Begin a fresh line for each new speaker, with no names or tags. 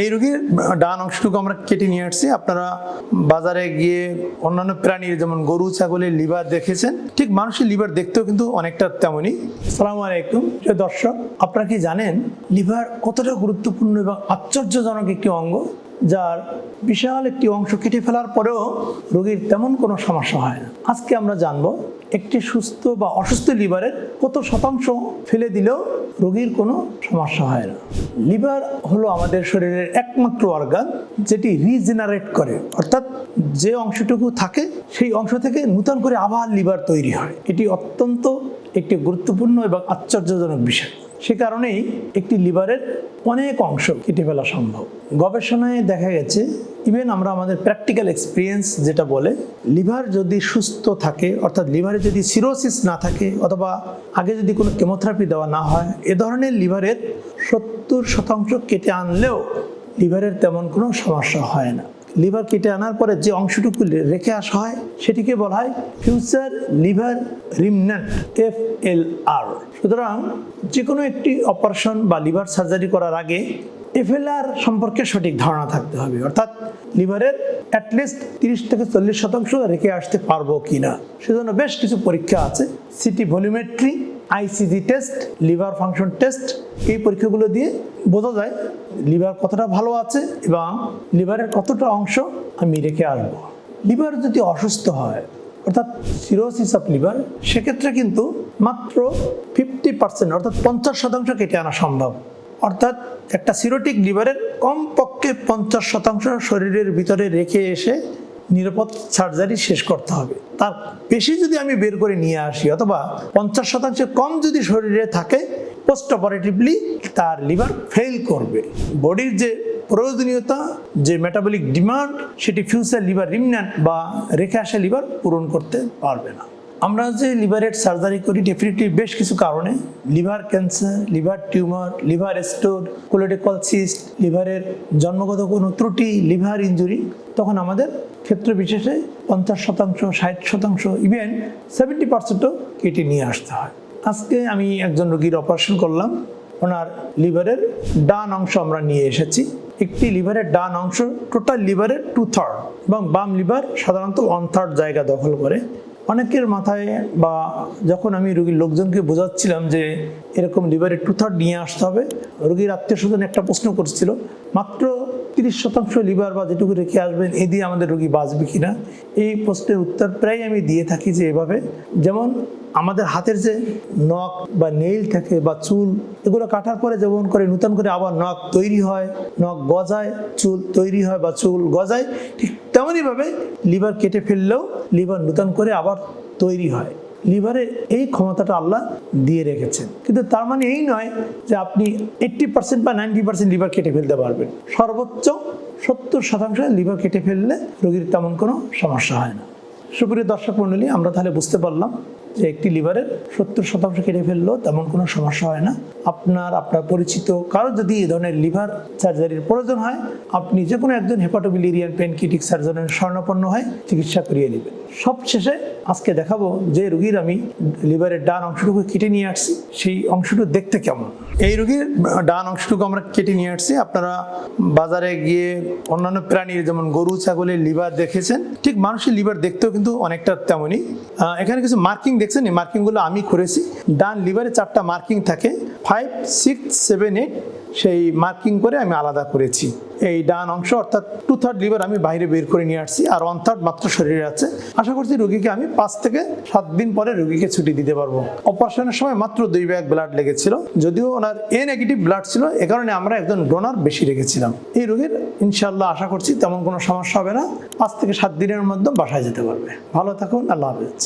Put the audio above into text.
এই রোগীর ডান অংশটুকু আমরা কেটে নিয়ে আসছি। আপনারা বাজারে গিয়ে অন্যান্য প্রাণীর যেমন গরু, ছাগলের লিভার দেখেছেন, ঠিক মানুষের লিভার দেখতেও কিন্তু অনেকটা তেমনই। সালাম আলাইকুম। দর্শক, আপনারা কি জানেন, লিভার কতটা গুরুত্বপূর্ণ এবং আশ্চর্যজনক একটি অঙ্গ, যার বিশাল একটি অংশ কেটে ফেলার পরেও রোগীর তেমন কোনো সমস্যা হয় না। আজকে আমরা জানব একটি সুস্থ বা অসুস্থ লিভারের কত শতাংশ ফেলে দিলেও রোগীর কোনো সমস্যা হয় না। লিভার হলো আমাদের শরীরের একমাত্র অর্গান যেটি রিজেনারেট করে। অর্থাৎ যে অংশটুকু থাকে, সেই অংশ থেকে নূতন করে আবার লিভার তৈরি হয়। এটি অত্যন্ত একটি গুরুত্বপূর্ণ এবং আশ্চর্যজনক বিষয়। সে কারণেই একটি লিভারের অনেক অংশ কেটে ফেলা সম্ভব। গবেষণায় দেখা গেছে ইভেন আমরা আমাদের প্র্যাকটিক্যাল এক্সপিরিয়েন্স যেটা বলে লিভার যদি সুস্থ থাকে, অর্থাৎ লিভারে যদি সিরোসিস না থাকে, অথবা আগে যদি কোনো কেমোথেরাপি দেওয়া না হয়, এ ধরনের লিভারের সত্তর শতাংশ কেটে আনলেও লিভারের তেমন কোনো সমস্যা হয় না। লিভার কেটে আনার পরে যে অংশটুকু রেখে আসা হয়, সেটিকে বলা হয় future liver remnant F L R সুতরাং যে কোনো একটি অপারেশন বা লিভার সার্জারি করার আগে এফএলআর সম্পর্কে সঠিক ধারণা থাকতে হবে। অর্থাৎ লিভারের অ্যাটলিস্ট তিরিশ থেকে চল্লিশ শতাংশ রেখে আসতে পারব কি না সেজন্য বেশ কিছু পরীক্ষা আছে। CT volumetry ICG test liver function test এই পরীক্ষাগুলো দিয়ে বোঝা যায় লিভার কতটা ভালো আছে এবং লিভারের কতটা অংশ আমি রেখে আসব। লিভার যদি অসুস্থ হয়, অর্থাৎ সিরোসিস অফ লিভার সেক্ষেত্রে কিন্তু মাত্র ফিফটি পার্সেন্ট অর্থাৎ পঞ্চাশ শতাংশ কেটে আনা সম্ভব। অর্থাৎ একটা সিরোটিক লিভারের কমপক্ষে পঞ্চাশ শতাংশ শরীরের ভিতরে রেখে এসে নিরাপদ সার্জারি শেষ করতে হবে। তার বেশি যদি আমি বের করে নিয়ে আসি অথবা পঞ্চাশ শতাংশের কম যদি শরীরে থাকে পোস্ট অপারেটিভলি তার লিভার ফেল করবে। বডির যে প্রয়োজনীয়তা, যে মেটাবলিক ডিমান্ড সেটি ফিউচার লিভার রিমন্যান্ট বা রেখে আসা লিভার পূরণ করতে পারবে না। আমরা যে লিভারের সার্জারি করি ডেফিনেটলি বেশ কিছু কারণে। Liver cancer liver tumour liver store choledochal cyst লিভারের জন্মগত কোনো ত্রুটি লিভার ইঞ্জুরি তখন আমাদের ক্ষেত্র বিশেষে পঞ্চাশ শতাংশ, ষাট শতাংশ ইভেন সেভেন্টি পার্সেন্টও কেটে নিয়ে আসতে হয়। আজকে আমি একজন রোগীর অপারেশন করলাম। ওনার লিভারের ডান অংশ আমরা নিয়ে এসেছি। একটি লিভারের ডান অংশ টোটাল লিভারের টু থার্ড এবং বাম লিভার সাধারণত ওয়ান থার্ড জায়গা দখল করে। অনেকের মাথায় বা যখন আমি রুগীর লোকজনকে বোঝাচ্ছিলাম যে এরকম লিভারের টু থার্ড নিয়ে আসতে হবে, রুগীর আত্মীয় স্বজন একটা প্রশ্ন করছিল, মাত্র তিরিশ শতাংশ লিভার বা যেটুকু রেখে আসবেন, এ দিয়ে আমাদের রুগী বাঁচবে কিনা? এই প্রশ্নের উত্তর প্রায় আমি দিয়ে থাকি যে এভাবে। যেমন আমাদের হাতের যে নখ বা নেইল থাকে বা চুল, এগুলো কাটার পরে যেমন করে নূতন করে আবার নখ তৈরি হয়, নখ গজায়, চুল তৈরি হয় বা চুল গজায়, ঠিক তেমনইভাবে লিভার কেটে ফেললেও লিভার নূতন করে আবার তৈরি হয়। লিভারে এই ক্ষমতাটা আল্লাহ দিয়ে রেখেছেন। কিন্তু তার মানে এই নয় যে আপনি এইট্টি পার্সেন্ট বা নাইনটি পার্সেন্ট লিভার কেটে ফেলতে পারবেন। সর্বোচ্চ সত্তর শতাংশ লিভার কেটে ফেললে রোগীর তেমন কোনো সমস্যা হয় না। সুপ্রিয় দর্শক মণ্ডলী, আমরা তাহলে বুঝতে পারলাম যে একটি লিভারের সত্তর শতাংশ কেটে ফেলল, তেমন কোনো সমস্যা হয় না। আপনার আপনার পরিচিত কারও যদি এই ধরনের লিভার সার্জারির প্রয়োজন হয়, আপনি যে কোনো একজন হেপাটোবিলিরিয়ান পেনকিটিক সার্জনের স্বর্ণপন্ন হয় চিকিৎসা করিয়ে নেবেন। সবশেষে আজকে দেখাবো যে রুগীর আমি লিভারের ডান অংশটুকু কেটে নিয়ে আসছি। সেই অংশটুকু দেখতে কেমন? এই রোগীর ডান অংশটুকু আমরা কেটে নিয়ে আসছি। আপনারা বাজারে গিয়ে অন্যান্য প্রাণীর যেমন গরু, ছাগলের লিভার দেখেছেন, ঠিক মানুষের লিভার দেখতেও কিন্তু অনেকটা তেমনই। এখানে কিছু মার্কিং দেখছেন, এই মার্কিংগুলো আমি করেছি। ডান লিভারে চারটা মার্কিং থাকে ফাইভ সিক্স সেভেন এইট সেই মার্কিং করে আমি আলাদা করেছি। এই ডান অংশ অর্থাৎ টু থার্ড লিভার আমি বাইরে বের করে নিয়ে আসছি আর ওয়ান থার্ড মাত্র শরীরে আছে। আশা করছি রুগীকে আমি পাঁচ থেকে সাত দিন পরে রুগীকে ছুটি দিতে পারব। অপারেশনের সময় মাত্র দুই ব্যাগ ব্লাড লেগেছিল। যদিও ওনার এ নেগেটিভ ব্লাড ছিল, এ কারণে আমরা একজন ডোনার বেশি রেখেছিলাম। এই রোগীর ইনশাল্লাহ আশা করছি তেমন কোনো সমস্যা হবে না। পাঁচ থেকে সাত দিনের মধ্যে বাসায় যেতে পারবে। ভালো থাকুন, আল্লাহ হাফেজ।